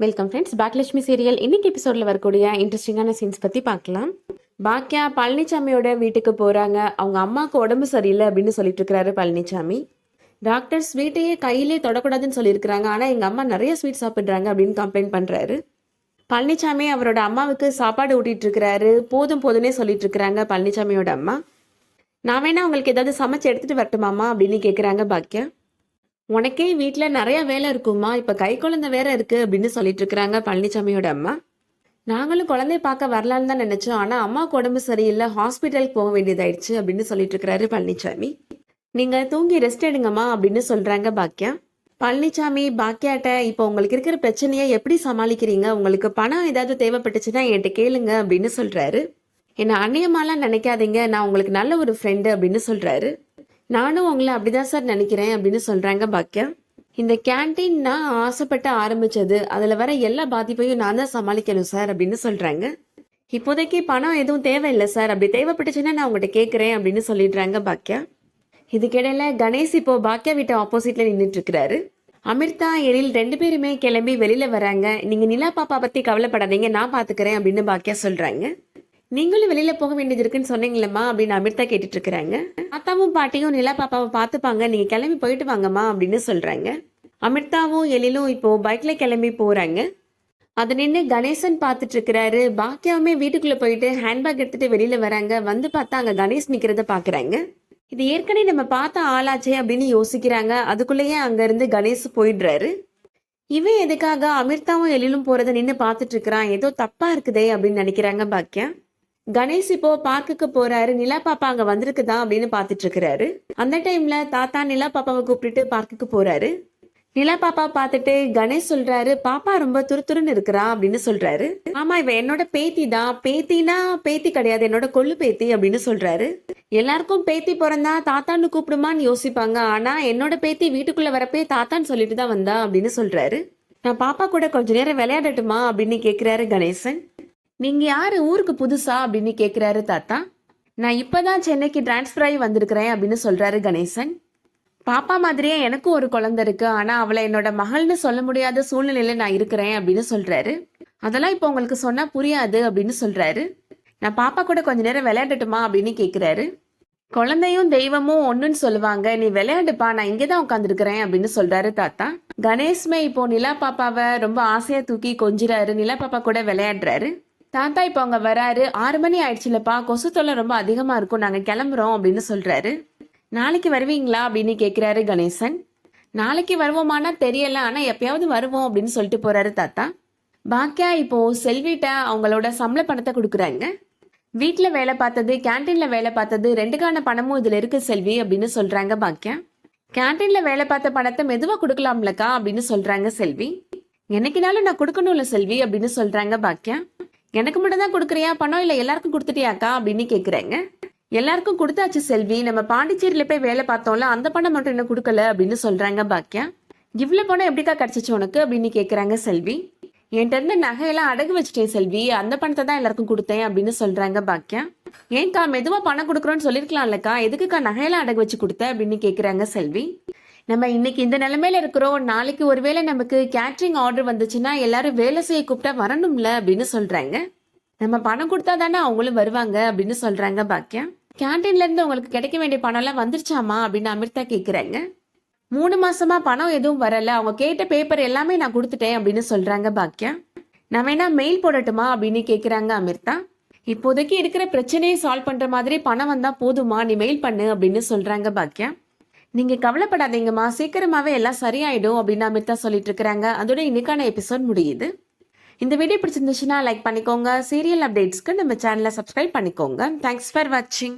Welcome friends Bhagyalakshmi serial இன்னைக்கு எபிசோடில் வரக்கூடிய இன்ட்ரெஸ்டிங்கான சீன்ஸ் பற்றி பார்க்கலாம். பாக்கியா பழனிசாமியோட வீட்டுக்கு போகிறாங்க அவங்க அம்மாவுக்கு உடம்பு சரியில்லை அப்படின்னு சொல்லிட்டு இருக்கிறாரு பழனிசாமி டாக்டர் ஸ்வீட்டையே கையிலே தொடக்கூடாதுன்னு சொல்லியிருக்கிறாங்க. ஆனால் எங்கள் அம்மா நிறைய ஸ்வீட் சாப்பிட்றாங்க அப்படின்னு கம்ப்ளைண்ட் பண்ணுறாரு பழனிசாமி அவரோட அம்மாவுக்கு சாப்பாடு ஊட்டிகிட்டு இருக்கிறாரு போதும் போதும்னே சொல்லிட்டு இருக்கிறாங்க பழனிசாமியோட அம்மா. நான் வேணா உங்களுக்கு ஏதாவது சமைச்சு எடுத்துகிட்டு வரட்டுமாம்மா அப்படின்னு கேட்குறாங்க பாக்கியா உனக்கே வீட்டில் நிறைய வேலை இருக்குமா இப்போ கை குழந்தை வேற இருக்கு அப்படின்னு சொல்லிட்டு இருக்கிறாங்க பழனிசாமியோட அம்மா. நாங்களும் குழந்தைய பார்க்க வரலான்னு தான் நினைச்சோம். ஆனால் அம்மாவுக்கு உடம்பு சரியில்லை. ஹாஸ்பிட்டலுக்கு போக வேண்டியதாயிடுச்சு அப்படின்னு சொல்லிட்டு இருக்கிறாரு பழனிசாமி நீங்க தூங்கி ரெஸ்ட் எடுங்கம்மா அப்படின்னு சொல்றாங்க பாக்கியா பழனிசாமி பாக்கியாட்ட இப்போ உங்களுக்கு இருக்கிற பிரச்சனையை எப்படி சமாளிக்கிறீங்க? உங்களுக்கு பணம் ஏதாவது தேவைப்பட்டுச்சுன்னா என்கிட்ட கேளுங்க அப்படின்னு சொல்றாரு. என்ன அந்நியமாலாம் நினைக்காதீங்க. நான் உங்களுக்கு நல்ல ஒரு ஃப்ரெண்டு அப்படின்னு சொல்றாரு. நானும் உங்களை அப்படிதான் சார் நினைக்கிறேன் அப்படின்னு சொல்றாங்க பாக்கியம் இந்த கேண்டீன் நான் ஆசைப்பட்டு ஆரம்பிச்சது அதுல வர எல்லா பாதிப்பையும் நான் தான் சமாளிக்கணும் சார் அப்படின்னு சொல்றாங்க. இப்போதைக்கு பணம் எதுவும் தேவையில்லை சார். அப்படி தேவைப்பட்டுச்சுன்னா நான் உங்கள்கிட்ட கேட்குறேன் அப்படின்னு சொல்லிடுறாங்க பாக்கியா. இதுக்கிடையில கணேஷ் இப்போ பாக்கியா வீட்டை ஆப்போசிட்ல நின்றுட்டு இருக்கிறாரு அமிர்தா எழில் ரெண்டு பேருமே கிளம்பி வெளியில வராங்க. நீங்க நிலா பாப்பா பத்தி கவலைப்படாதீங்க நான் பாத்துக்கிறேன் அப்படின்னு பாக்கியா சொல்றாங்க. நீங்களும் வெளியில போக வேண்டியது இருக்குன்னு சொன்னீங்களம்மா அப்படின்னு அமிர்தா கேட்டுட்டு இருக்கிறாங்க தாத்தாவும் பாட்டியும் நிலா பாப்பாவை பார்த்துப்பாங்க. நீங்க கிளம்பி போயிட்டு வாங்கம்மா அப்படின்னு சொல்றாங்க. அமிர்தாவும் எழிலும் இப்போ பைக்ல கிளம்பி போறாங்க. அதை நின்று கணேசன் பார்த்துட்டு இருக்கிறாரு பாக்கியாவுமே வீட்டுக்குள்ள போயிட்டு ஹேண்ட்பேக் எடுத்துட்டு வெளியில வராங்க. வந்து பார்த்தா அங்க கணேஷ் நிக்கிறத பாக்குறாங்க இது ஏற்கனவே நம்ம பார்த்த ஆளாச்சே அப்படின்னு யோசிக்கிறாங்க. அதுக்குள்ளேயே அங்க இருந்து கணேஷ் போயிடுறாரு. இவன் எதுக்காக அமிர்தாவும் எழிலும் போறதை நின்று பார்த்துட்டு இருக்கிறான் ஏதோ தப்பா இருக்குதே அப்படின்னு நினைக்கிறாங்க பாக்கியா. கணேஷ் இப்போ பார்க்குக்கு போறாரு. நிலா பாப்பா அங்க வந்திருக்குதா அப்படின்னு பாத்துட்டு இருக்கிறாரு அந்த டைம்ல தாத்தா நிலா பாப்பாவை கூப்பிட்டுட்டு பார்க்குக்கு போறாரு. நிலா பாப்பா பார்த்துட்டு கணேஷ் சொல்றாரு பாப்பா ரொம்ப துருதுருன்னு இருக்கிறா அப்படின்னு சொல்றாரு. ஆமா இவ என்னோட பேத்தி தான். பேத்தினா பேத்தி கிடையாது. என்னோட கொள்ளு பேத்தி அப்படின்னு சொல்றாரு. எல்லாருக்கும் பேத்தி பிறந்தா தாத்தான்னு கூப்பிடுமான்னு யோசிப்பாங்க. ஆனா என்னோட பேத்தி வீட்டுக்குள்ள வரப்பே தாத்தான்னு சொல்லிட்டு தான் வந்தா அப்படின்னு சொல்றாரு. நான் பாப்பா கூட கொஞ்ச நேரம் விளையாடட்டுமா? அப்படின்னு கேக்குறாரு கணேசன். நீங்க யாரு? ஊருக்கு புதுசா? அப்படின்னு கேக்குறாரு தாத்தா. நான் இப்பதான் சென்னைக்கு டிரான்ஸ்ஃபர் ஆகி வந்திருக்கிறேன் அப்படின்னு சொல்றாரு கணேசன். பாப்பா மாதிரியே எனக்கும் ஒரு குழந்தை இருக்கு. ஆனா அவளை என்னோட மகள்னு சொல்ல முடியாத சூழ்நிலையில நான் இருக்கிறேன் அப்படின்னு சொல்றாரு. அதெல்லாம் இப்போ உங்களுக்கு சொன்னா புரியாது அப்படின்னு சொல்றாரு. நான் பாப்பா கூட கொஞ்ச நேரம் விளையாடட்டுமா அப்படின்னு கேக்குறாரு. குழந்தையும் தெய்வமும் ஒண்ணுன்னு சொல்லுவாங்க. நீ விளையாடுப்பா நான் இங்கே தான் உட்காந்துருக்கிறேன் அப்படின்னு சொல்றாரு தாத்தா. கணேஷ்மே இப்போ நிலா பாப்பாவை ரொம்ப ஆசையா தூக்கி கொஞ்சிறாரு. நிலா பாப்பா கூட விளையாடுறாரு. தாத்தா இப்போ அவங்க வராரு. ஆறு மணி ஆயிடுச்சுலப்பா. கொசு தொல்லை ரொம்ப அதிகமா இருக்கும். நாங்க கிளம்புறோம் அப்படின்னு சொல்றாரு. நாளைக்கு வருவீங்களா அப்படின்னு கேக்குறாரு கணேசன். நாளைக்கு வருவோமானா தெரியல. ஆனா எப்பயாவது வருவோம் அப்படின்னு சொல்லிட்டு போறாரு தாத்தா. பாக்கியா இப்போ செல்விட்ட அவங்களோட சம்பள பணத்தை கொடுக்குறாங்க. வீட்டில் வேலை பார்த்தது கேன்டீன்ல வேலை பார்த்தது ரெண்டுக்கான பணமும் இதுல இருக்கு செல்வி அப்படின்னு சொல்றாங்க பாக்கியா. கேன்டீன்ல வேலை பார்த்த பணத்தை மெதுவா கொடுக்கலாம்லக்கா அப்படின்னு சொல்றாங்க செல்வி. என்னைக்குனாலும் நான் கொடுக்கணும்ல செல்வி அப்படின்னு சொல்றாங்க பாக்கியா. எனக்கு மட்டும் தான் கொடுக்குறியா? பணம் இல்லை எல்லாருக்கும் கொடுத்துட்டியாக்கா அப்படின்னு கேட்குறேங்க எல்லாருக்கும் கொடுத்தாச்சு செல்வி. நம்ம பாண்டிச்சேரியில் போய் வேலை பார்த்தோம்ல அந்த பணம் மட்டும் இன்னும் கொடுக்கல அப்படின்னு சொல்கிறாங்க பாக்கியா இவ்வளோ பணம் எப்படிக்கா கிடச்சிச்சு உனக்கு? அப்படின்னு கேட்குறாங்க செல்வி. என்கிட்ட இருந்த நகையெல்லாம் அடகு வச்சுட்டேன் செல்வி. அந்த பணத்தை தான் எல்லாருக்கும் கொடுத்தேன் அப்படின்னு சொல்கிறாங்க பாக்கியா ஏன்க்கா மெதுவாக பணம் கொடுக்குறோன்னு சொல்லிருக்கலாம்லக்கா. எதுக்குக்கா நகையெல்லாம் அடகு வச்சு கொடுத்த அப்படின்னு கேட்குறாங்க செல்வி. நம்ம இன்னைக்கு இந்த நிலைமையில இருக்கிறோம். நாளைக்கு ஒருவேளை நமக்கு கேட்ரிங் ஆர்டர் வந்துச்சுன்னா எல்லாரும் வேலை செய்ய கூப்பிட்டா வரணும்ல அப்படின்னு சொல்றாங்க. நம்ம பணம் கொடுத்தா தானே அவங்களும் வருவாங்க அப்படின்னு சொல்றாங்க பாக்கியா? கேன்டீன்ல இருந்து உங்களுக்கு கிடைக்க வேண்டிய பணம் எல்லாம் வந்துருச்சாமா அப்படின்னு அமிர்தா கேக்குறாங்க. மூணு மாசமா பணம் எதுவும் வரல. அவங்க கேட்ட பேப்பர் எல்லாமே நான் கொடுத்துட்டேன் அப்படின்னு சொல்றாங்க பாக்கியா? நான் வேணா மெயில் போடட்டுமா அப்படின்னு கேக்குறாங்க அமிர்தா. இப்போதைக்கு இருக்கிற பிரச்சனையை சால்வ் பண்ற மாதிரி பணம் வந்தா போதுமா? நீ மெயில் பண்ணு அப்படின்னு சொல்றாங்க பாக்கியா? நீங்க கவலைப்படாதீங்கம்மா. சீக்கிரமாவே எல்லாம் சரியாயிடும் அப்படின்னு அமிர்தா சொல்லிட்டு இருக்கிறாங்க அதோட இன்னைக்கான எபிசோட் முடியுது. இந்த வீடியோ பிடிச்சிருந்துச்சுன்னா லைக் பண்ணிக்கோங்க. சீரியல் அப்டேட்ஸ்க்கு நம்ம சேனலை சப்ஸ்கிரைப் பண்ணிக்கோங்க. தேங்க்ஸ் ஃபார் வாட்சிங்